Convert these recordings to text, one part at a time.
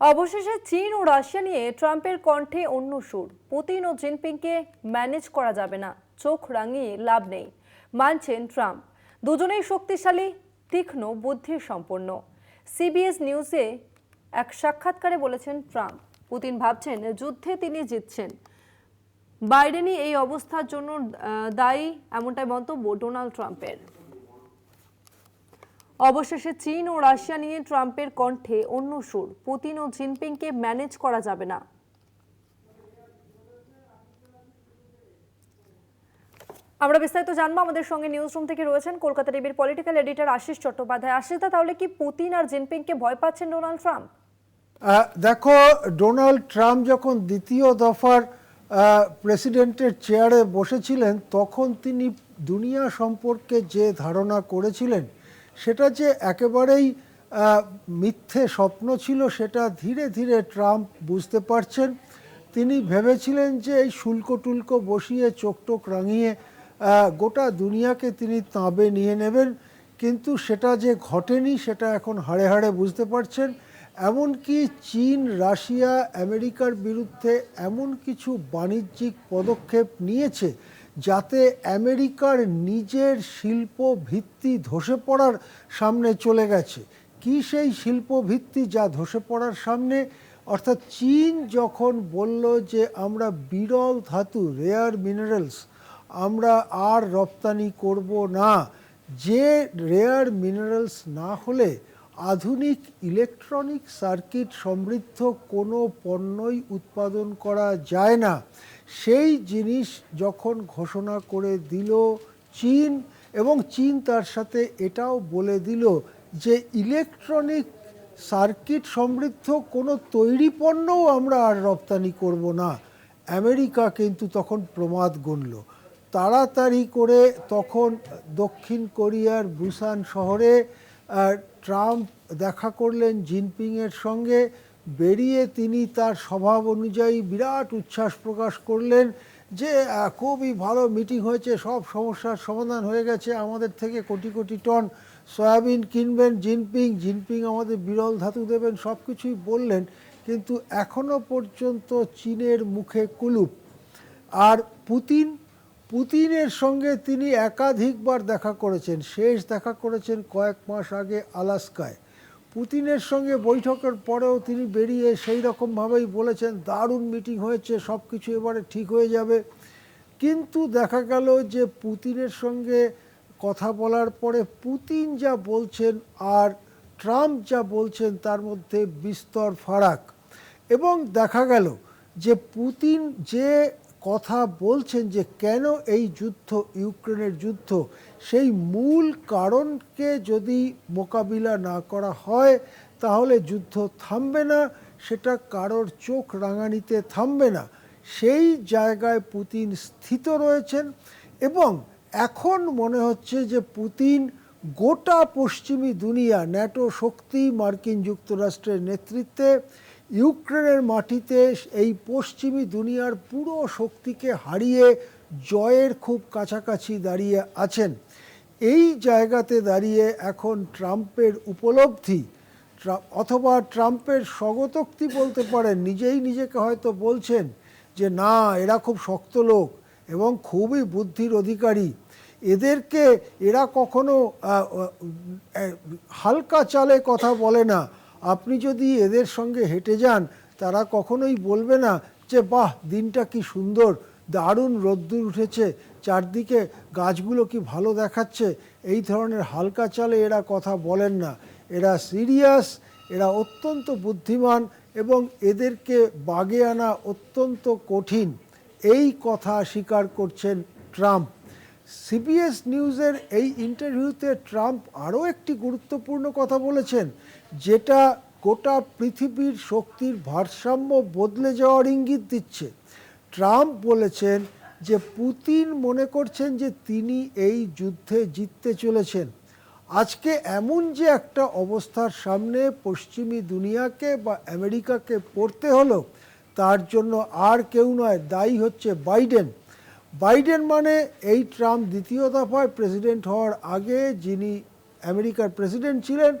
অবশেষে চীন ও রাশিয়া নিয়ে ট্রাম্পের কণ্ঠে অন্য সুর। পুতিন ও জিনপিংকে ম্যানেজ করা যাবে না। চোখ রাঙিয়ে লাভ নেই, মানছেন ট্রাম্প। দুজনেই শক্তিশালী, তীক্ষ্ণ বুদ্ধি সম্পন্ন সিবিএস নিউজে এক সাক্ষাৎকারে বলেছেন ট্রাম্প, পুতিন ভাবছেন যুদ্ধে তিনি জিতছেন। বাইডেনই এই অবস্থার জন্য দায়ী, এমনটাই মন্তব্য ডোনাল্ড ট্রাম্পের। অবশেষে চীন ও রাশিয়া নিয়ে ট্রাম্পের কণ্ঠে অন্য সুর। পুতিন ও জিনপিংকে ম্যানেজ করা যাবে না। আমরা বিস্তারিত জানব আমাদের সঙ্গে নিউজ রুম থেকে রয়েছেন কলকাতা টিভির পলিটিক্যাল এডিটর আশিস চট্টোপাধ্যায়। আশিসদা তাহলে কি পুতিন আর জিনপিংকে ভয় পাচ্ছেন ডোনাল্ড ট্রাম্প? দেখো, ডোনাল্ড ট্রাম্প যখন দ্বিতীয় দফার প্রেসিডেন্টের চেয়ারে বসেছিলেন, তখন তিনি দুনিয়া সম্পর্কে যে ধারণা করেছিলেন সেটা যে একেবারেই মিথ্যে স্বপ্ন ছিল সেটা ধীরে ধীরে ট্রাম্প বুঝতে পারছেন। তিনি ভেবেছিলেন যে এই শুল্ক টুল্ক বসিয়ে চোখ টোক রাঙিয়ে গোটা দুনিয়াকে তিনি তাঁবে নিয়ে নেবেন। কিন্তু সেটা যে ঘটেনি সেটা এখন হাড়ে হাড়ে বুঝতে পারছেন। এমনকি চীন, রাশিয়া, আমেরিকার বিরুদ্ধে এমন কিছু বাণিজ্যিক পদক্ষেপ নিয়েছে যাতে আমেরিকার নিজের শিল্প ভিত্তি ধসে পড়ার সামনে চলে গেছে। কি সেই শিল্প ভিত্তি যা ধসে পড়ার সামনে? অর্থাৎ চীন যখন বলল যে আমরা বিরল ধাতু রেয়ার মিনারেলস আমরা আর রপ্তানি করব না, যে রেয়ার মিনারেলস না হলে আধুনিক ইলেকট্রনিক সার্কিট সমৃদ্ধ কোনো পণ্যই উৎপাদন করা যায় না। সেই জিনিস যখন ঘোষণা করে দিল চীন এবং চীন তার সাথে এটাও বলে দিল যে ইলেকট্রনিক সার্কিট সমৃদ্ধ কোনো তৈরি পণ্যও আমরা আর রপ্তানি করব না। আমেরিকা কিন্তু তখন প্রমাদ গণল তাড়াতাড়ি করে তখন দক্ষিণ কোরিয়ার বুসান শহরে ট্রাম্প দেখা করলেন জিনপিংয়ের সঙ্গে। বেরিয়ে তিনি তার স্বভাব অনুযায়ী বিরাট উচ্ছ্বাস প্রকাশ করলেন যে খুবই ভালো মিটিং হয়েছে, সব সমস্যার সমাধান হয়ে গেছে, আমাদের থেকে কোটি কোটি টন সয়াবিন কিনবেন, জিনপিং জিনপিং আমাদের বিরল ধাতু দেবেন, সব কিছুই বললেন, কিন্তু এখনও পর্যন্ত চীনের মুখে কুলুপ। আর পুতিন, পুতিনের সঙ্গে তিনি একাধিকবার দেখা করেছেন, শেষ দেখা করেছেন কয়েক মাস আগে আলাস্কায়। পুতিনের সঙ্গে বৈঠকের পরেও তিনি বেরিয়ে সেই রকমভাবেই বলেছেন, দারুণ মিটিং হয়েছে সব কিছু এবারে ঠিক হয়ে যাবে। কিন্তু দেখা গেল যে পুতিনের সঙ্গে কথা বলার পরে পুতিন যা বলছেন আর ট্রাম্প যা বলছেন তার মধ্যে বিস্তর ফারাক। এবং দেখা গেল যে পুতিন যে কথা বলছেন যে কেন এই যুদ্ধ, ইউক্রেনের যুদ্ধ? সেই মূল কারণকে যদি মোকাবিলা না করা হয়, তাহলে যুদ্ধ থামবে না, সেটা কারোর চোখ রাঙানিতে থামবে না। সেই জায়গায় পুতিন স্থিত রয়েছেন এবং এখন মনে হচ্ছে যে পুতিন গোটা পশ্চিমী দুনিয়া, ন্যাটো শক্তি, মার্কিন যুক্তরাষ্ট্রের নেতৃত্বে ইউক্রেনের মাটিতে এই পশ্চিমী দুনিয়ার পুরো শক্তিকে হারিয়ে জয়ের খুব কাছাকাছি দাঁড়িয়ে আছেন। এই জায়গাতে দাঁড়িয়ে এখন ট্রাম্পের উপলব্ধি অথবা ট্রাম্পের স্বগতোক্তি বলতে পারেন, নিজেই নিজেকে হয়তো বলছেন যে, না, এরা খুব শক্ত লোক এবং খুবই বুদ্ধির অধিকারী। এদেরকে এরা কখনো হালকা চালে কথা বলে না। আপনি যদি এদের সঙ্গে হেঁটে যান, তারা কখনোই বলবে না যে, বাহ, দিনটা কি সুন্দর, দারুণ রোদ্দুর উঠেছে, চারদিকে গাছগুলো কি ভালো দেখাচ্ছে। এই ধরনের হালকা চালে এরা কথা বলেন না। এরা সিরিয়াস, এরা অত্যন্ত বুদ্ধিমান এবং এদেরকে বাগে আনা অত্যন্ত কঠিন। এই কথা স্বীকার করছেন ট্রাম্প। সিবিএস নিউজের এই ইন্টারভিউতে ট্রাম্প আরও একটি গুরুত্বপূর্ণ কথা বলেছেন, যেটা গোটা পৃথিবীর শক্তির ভারসাম্য বদলে যাওয়ার ইঙ্গিত দিচ্ছে। ট্রাম্প বলেছেন যে পুতিন মনে করছেন যে তিনি এই যুদ্ধে জিততে চলেছেন। আজকে এমন যে একটা অবস্থার সামনে পশ্চিমী দুনিয়াকে বা আমেরিকাকে পড়তে হলো, তার জন্য আর কেউ নয়, দায়ী হচ্ছে বাইডেন। বাইডেন মানে এই ট্রাম্প দ্বিতীয় দফায় প্রেসিডেন্ট হওয়ার আগে যিনি আমেরিকার প্রেসিডেন্ট ছিলেন,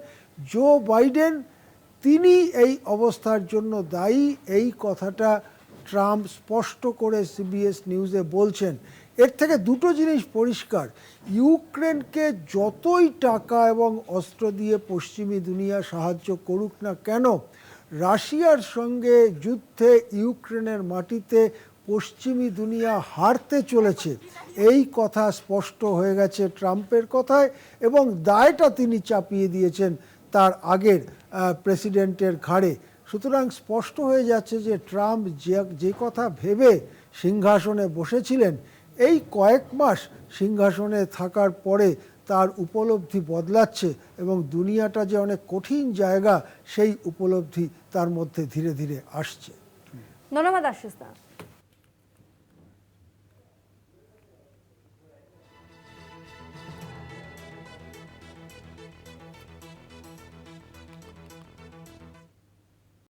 জো বাইডেন, তিনি এই অবস্থার জন্য দায়ী। এই কথাটা ট্রাম্প স্পষ্ট করে সিবিএস নিউজে বলছেন। এর থেকে দুটো জিনিস পরিষ্কার। ইউক্রেনকে যতই টাকা এবং অস্ত্র দিয়ে পশ্চিমী দুনিয়া সাহায্য করুক না কেন, রাশিয়ার সঙ্গে যুদ্ধে ইউক্রেনের মাটিতে পশ্চিমী দুনিয়া হারতে চলেছে। এই কথা স্পষ্ট হয়ে গেছে ট্রাম্পের কথায় এবং দায়টা তিনি চাপিয়ে দিয়েছেন তার আগের প্রেসিডেন্টের ঘাড়ে। সুতরাং স্পষ্ট হয়ে যাচ্ছে যে ট্রাম্প যে যে কথা ভেবে সিংহাসনে বসেছিলেন, এই কয়েক মাস সিংহাসনে থাকার পরে তার উপলব্ধি বদলাচ্ছে এবং দুনিয়াটা যে অনেক কঠিন জায়গা, সেই উপলব্ধি তার মধ্যে ধীরে ধীরে আসছে। ধন্যবাদ আশিস